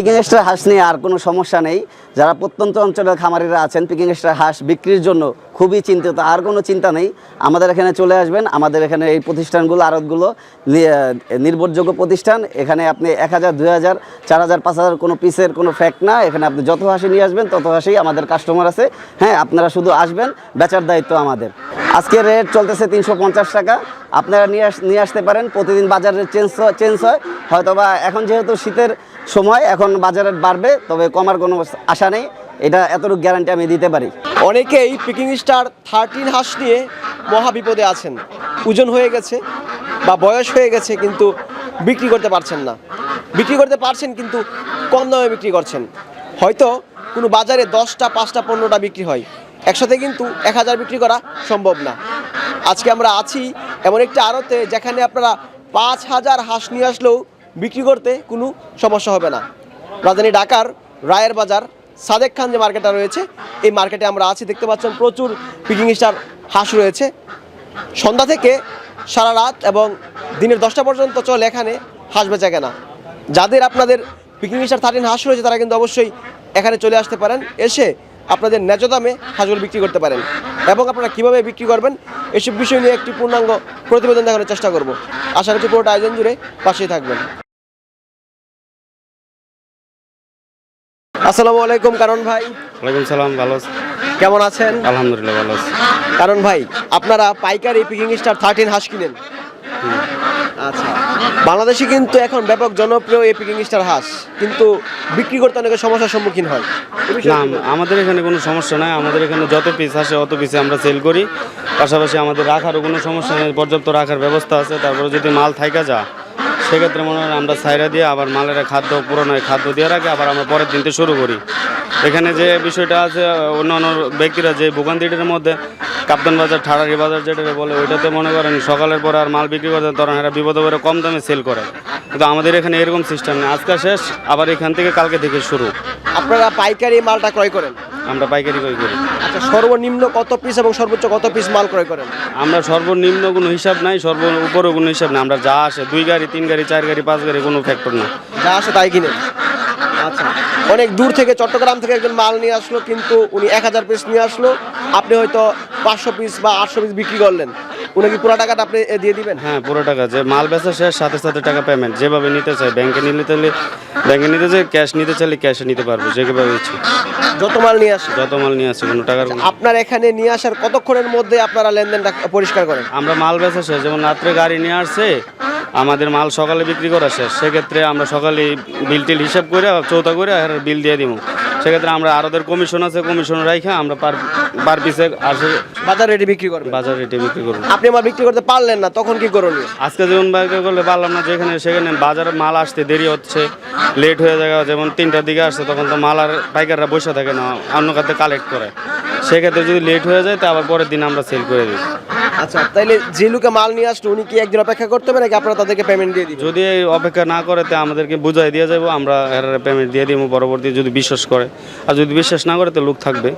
Peking star হাঁস নিয়ে আর কোনো সমস্যা নেই। যারা প্রত্যন্ত অঞ্চলের খামারিরা আছেন পিকিং স্টার হাঁস বিক্রির জন্য খুবই চিন্তিত, আর কোনো চিন্তা নেই। আমাদের এখানে চলে আসবেন, আমাদের এখানে এই প্রতিষ্ঠানগুলো, আড়তগুলো নির্ভরযোগ্য প্রতিষ্ঠান। এখানে আপনি এক হাজার, দুই হাজার, চার হাজার, পাঁচ হাজার কোনো পিসের কোনো ফ্যাক্ট না। এখানে আপনি যত হাসি নিয়ে আসবেন, তত হাসি আমাদের কাস্টমার আছে। হ্যাঁ আপনারা শুধু আসবেন, বেচার দায়িত্ব আমাদের। আজকে রেট চলতেছে তিনশো পঞ্চাশ টাকা। আপনারা নিয়ে আস, নিয়ে আসতে পারেন, প্রতিদিন বাজারের চেঞ্জ চেঞ্জ হয়। হয়তোবা এখন যেহেতু শীতের সময় এখন বাজারের বাড়বে, তবে কমার কোনো আশা নেই। এটা এতটুকু গ্যারান্টি আমি দিতে পারি। অনেকেই পিকিং স্টার থার্টিন হাঁস নিয়ে মহা বিপদে আছেন। ওজন হয়ে গেছে বা বয়স হয়ে গেছে, কিন্তু বিক্রি করতে পারছেন না। বিক্রি করতে পারছেন, কিন্তু কম দামে বিক্রি করছেন। হয়তো কোনো বাজারে দশটা, পাঁচটা, পনেরোটা বিক্রি হয়। একসাথে কিন্তু এক হাজার বিক্রি করা সম্ভব না। আজকে আমরা আছি এমন একটা আড়তে যেখানে আপনারা পাঁচ হাজার হাঁস নিয়ে আসলেও বিক্রি করতে কোনো সমস্যা হবে না। রাজধানী ঢাকার রায়ের বাজার সাদেক খান যে মার্কেটটা রয়েছে, এই মার্কেটে আমরা আছি, দেখতে পাচ্ছেন প্রচুর পিকিং স্টার হাঁস রয়েছে। সন্ধ্যা থেকে সারা রাত এবং দিনের দশটা পর্যন্ত চলে এখানে হাঁস বেচা কেনা। যাদের আপনাদের পিকিং স্টার থার্টিন হাঁস রয়েছে, তারা কিন্তু অবশ্যই এখানে চলে আসতে পারেন। এসে আপনাদের ন্যায্য দামে হাঁসগুলো বিক্রি করতে পারেন। এবং আপনারা কীভাবে বিক্রি করবেন এসব বিষয় নিয়ে একটি পূর্ণাঙ্গ প্রতিবেদন দেখানোর চেষ্টা করব। আশা করছি পুরোটা আয়োজন জুড়ে পাশেই থাকবেন। আসসালামু আলাইকুম কারণ ভাই। ওয়ালাইকুম সালাম ভালো কেমন আছেন? আলহামদুলিল্লাহ ভালো আছি। কারণ ভাই আপনারা পাইকারি পিকিং স্টার থার্টিন হাঁস কিনেন। বাংলাদেশে কিন্তু এখন ব্যাপক জনপ্রিয় এই পিকিং স্টার হাঁস, কিন্তু বিক্রি করতে অনেক সমস্যার সম্মুখীন হয়। না, আমাদের এখানে কোনো সমস্যা নাই। আমাদের এখানে যত পিস আসে, অত পিসে আমরা সেল করি। পাশাপাশি আমাদের রাখারও কোনো সমস্যা নেই। পর্যাপ্ত রাখার ব্যবস্থা আছে। তারপরে যদি মাল থাইকা যা সেক্ষেত্রে মনে হয় আমরা সাইরা দিয়ে আবার মালের খাদ্য পুরনো খাদ্য দিয়ে রাখি আবার আমরা পরের দিনতে শুরু করি। এখানে যে বিষয়টা আছে অন্য অন্য ব্যক্তিরা যে ভোগান্তিটার মধ্যে, কাপ্তান বাজার, ঠাড়ারি বাজার যেটা বলে, ওইটাতে মনে করেন সকালের পরে আর মাল বিক্রি করতে তখন এরা বিপদে করে কম দামে সেল করে। কিন্তু আমাদের এখানে এরকম সিস্টেম নেই। আজকে শেষ, আবার এখান থেকে কালকে থেকে শুরু। আপনারা পাইকারি মালটা ক্রয় করেন? আমরা পাইকারি ক্রয় করি। আচ্ছা সর্বনিম্ন কত পিস এবং সর্বোচ্চ কত পিস মাল ক্রয় করেন? আমরা সর্বনিম্ন কোনো হিসাব নাই সর্ব উপরেও কোনো হিসাব নাই। আমরা যা আসে দুই গাড়ি তিন গাড়ি চার গাড়ি পাঁচ গাড়ি কোনো ফ্যাক্টর না যা আসে তাই কিনে। আচ্ছা অনেক দূর থেকে চট্টগ্রাম থেকে একজন মাল নিয়ে আসলো কিন্তু উনি এক হাজার পিস নিয়ে আসলো। আপনি হয়তো পাঁচশো পিস বা আটশো পিস বিক্রি করলেন। উনি কি পুরো টাকাটা আপনি দিয়ে দিবেন? হ্যাঁ পুরো টাকা যে মাল বেচা শেষ সাথে সাথে টাকা পেমেন্ট যেভাবে নিতে চাই ব্যাংকে নিতে চাইলে ব্যাংকে নিতে চাই ক্যাশ নিতে চাইলে ক্যাশে নিতে পারব যেভাবে ইচ্ছে। যত মাল নিয়ে আসে যত মাল নিয়ে আসে কোনো টাকার আপনার এখানে নিয়ে আসার কতক্ষণের মধ্যে আপনারা লেনদেনটা পরিষ্কার করেন? আমরা মাল বেচা শেষ যেমন রাত্রে গাড়ি নিয়ে আসছে আমাদের মাল সকালে বিক্রি করা শেষ। সেক্ষেত্রে আমরা সকালে বিল টিল হিসাব করে চৌতা করে আর বিল দিয়ে দিব সেক্ষেত্রে আমরা আরোদের কমিশন আছে কমিশন রাইখা আমরা পার পার পিসে আসে। বাজার রেটে বিক্রি করবেন বাজার রেটে বিক্রি করব। আপনি আমার বিক্রি করতে পারলেন না তখন কি করণীয়? আজকে যেমন বাইকে করলে পারলাম না যেখানে সেখানে বাজারে মাল আসতে দেরি হচ্ছে লেট হয়ে যায় যেমন তিনটার দিকে আসছে তখন তো মাল আর পাইকাররা বসে থাকে না অন্য কাছে কালেক্ট করে। সেক্ষেত্রে যদি লেট হয়ে যায় তো আবার পরের দিন আমরা সেল করে দিই। আচ্ছা তাইলে যে লোকে মাল নিয়ে আসলো উনি কি একদিন অপেক্ষা করতে হবে নাকি আপনারা তাদেরকে পেমেন্ট দিয়ে দিবেন? যদি অপেক্ষা না করে তো আমাদেরকে বুঝাই দিয়ে যাব আমরা পেমেন্ট দিয়ে দিব পরবর্তী যদি বিশ্বাস করে। আর যদি বিশ্বাস না করে তো লোক থাকবে।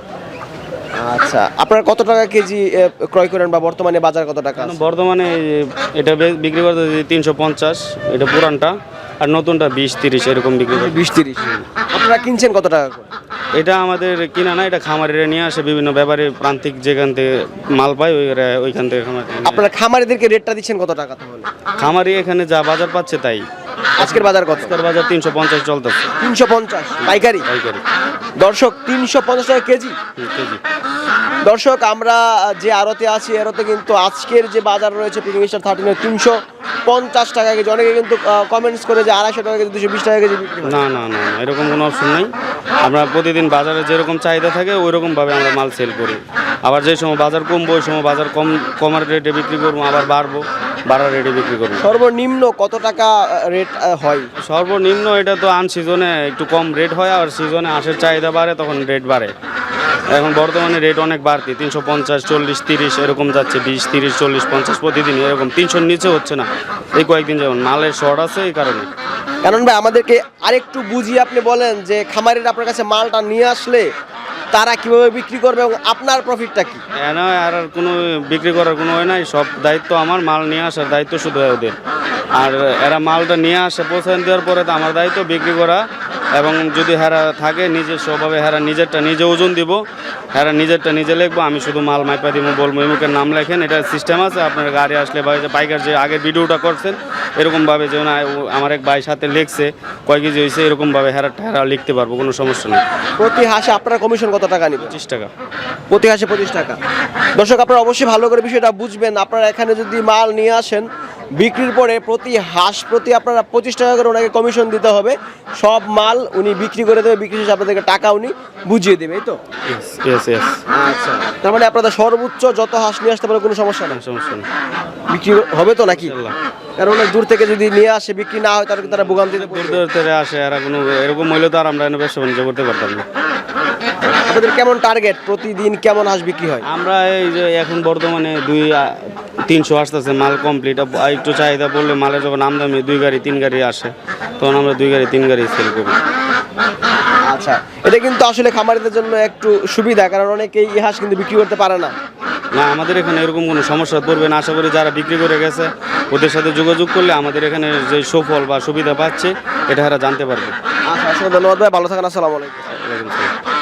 আচ্ছা আপনারা কত টাকা কেজি এ, ক্রয় করেন বা বর্তমানে বাজার কত টাকা আছে? বর্তমানে এই- এটা বে- বিক্রি করতে তিনশো পঞ্চাশ এটা পুরানটা আর নতুনটা বিশ তিরিশ এরকম বিক্রি করে বিশ তিরিশ। আপনারা কিনছেন কত টাকা করে? এটা আমাদের কিনা না এটা খামারিরা নিয়ে আসে বিভিন্ন ব্যাপারে প্রান্তিক যেখান থেকে মাল পায় ওই ওইখান থেকে খামার আপনারা খামারিদেরকে রেটটা দিচ্ছেন কত টাকা তাহলে? খামারি এখানে যা বাজার পাচ্ছে তাই। আজকের বাজার কত? আজকের বাজার তিনশো পঞ্চাশ চলতেছে। তিনশো পঞ্চাশ। পাইকারি? পাইকারি। দর্শক তিনশো পঞ্চাশ টাকা কেজি? কেজি। দর্শক আমরা যে আড়তে আছি এরতে কিন্তু আজকের যে বাজার রয়েছে পিকিং স্টার থার্টিনের তিনশো পঞ্চাশ টাকা কেজি। অনেকে কিন্তু কমেন্টস করে যে আড়াইশো টাকা কেজি দুশো বিশ টাকা কেজি না না না এরকম কোনো অপশন নাই। আমরা প্রতিদিন বাজারে যেরকম চাহিদা থাকে ওই রকমভাবে আমরা মাল সেল করি। আবার যে সময় বাজার কমবো ওই সময় বাজার কম কমার রেটে বিক্রি করব আবার বাড়বো বাড়ার রেটে বিক্রি করব। সর্বনিম্ন কত টাকা রেট হয়? সর্বনিম্ন এটা তো আন সিজনে একটু কম রেট হয় আর সিজনে আঁশের চাহিদা বাড়ে তখন রেট বাড়ে। এখন বর্তমানে রেট অনেক বাড়তি তিনশো পঞ্চাশ চল্লিশ তিরিশ এরকম যাচ্ছে বিশ তিরিশ চল্লিশ পঞ্চাশ প্রতিদিন এরকম তিনশোর নিচে হচ্ছে না। এই কয়েকদিন যেমন মালের শর্ট আছে এই কারণে। কারণ ভাই আমাদেরকে আরেকটু বুঝিয়ে আপনি বলেন যে খামারের আপনার কাছে মালটা নিয়ে আসলে তারা কীভাবে বিক্রি করবে এবং আপনার প্রফিটটা কি? আর আর কোনো বিক্রি করার কোনো হয় নাই সব দায়িত্ব আমার মাল নিয়ে আসার দায়িত্ব শুধু ওদের। আর এরা মালটা নিয়ে আসে পৌঁছান দেওয়ার পরে তো আমার দায়িত্ব বিক্রি করা। এবং যদি হেরা থাকে নিজস্বভাবে হেরা নিজেরটা নিজে ওজন দিব। হেরা নিজেরটা নিজে লিখব আমি শুধু মাল মাইপা দিব বলব এমুকের নাম লেখেন এটা সিস্টেম আছে আপনার গাড়ি আসলে বা ওই যে আগের ভিডিওটা করছেন এরকমভাবে যে না আমার এক ভাই সাথে লিখছে কয় কেজি হয়েছে এরকমভাবে হেরা হেরা লিখতে পারব কোনো সমস্যা নেই। প্রতি হাসে আপনার কমিশন কত টাকা নেবেন পঁচিশ টাকা। প্রতি হাঁসে পঁচিশ টাকা। দর্শক আপনারা অবশ্যই ভালো করে বিষয়টা বুঝবেন। আপনারা এখানে যদি মাল নিয়ে আসেন বিক্রির পরে প্রতি হাঁস প্রতি আপনারা পঁচিশ টাকা করে ওনাকে কমিশন দিতে হবে। সব মাল উনি বিক্রি করে দেবে বিক্রি শেষে আপনাদেরকে টাকা উনি বুঝিয়ে দেবে এই তো? আচ্ছা। তার মানে আপনাদের সর্বোচ্চ যত হাঁস নিয়ে আসতে পারে কোনো সমস্যা নেই? সমস্যা নেই। বিক্রি হবে তো নাকি। কারণ অনেক দূর থেকে যদি নিয়ে আসে বিক্রি না হয় তাহলে তারা ভোগান্তিতে দূর দূর থেকে আসে আর কোনো এরকম হইলে তো আর আমরা এনে ব্যবসা বাণিজ্য করতে পারতাম না। আপনাদের কেমন টার্গেট প্রতিদিন কেমন হাঁস বিক্রি হয়? আমরা এই যে এখন বর্তমানে দুই তিনশো আসতেছে মাল কমপ্লিট একটু চাহিদা পড়লে মালের যখন আমদামি দুই গাড়ি তিন গাড়ি আসে তখন আমরা দুই গাড়ি তিন গাড়ি সেল করি। আচ্ছা এটা কিন্তু আসলে খামারিদের জন্য একটু সুবিধা কারণ অনেকেই ইহাস কিন্তু বিক্রি করতে পারে না। না আমাদের এখানে এরকম কোনো সমস্যা পড়বে না। আশা করি যারা বিক্রি করে গেছে ওদের সাথে যোগাযোগ করলে আমাদের এখানে যে সুফল বা সুবিধা পাচ্ছে এটা এরা জানতে পারবে। আচ্ছা আসলে ধন্যবাদ ভাই ভালো থাকেন আসসালামু আলাইকুম।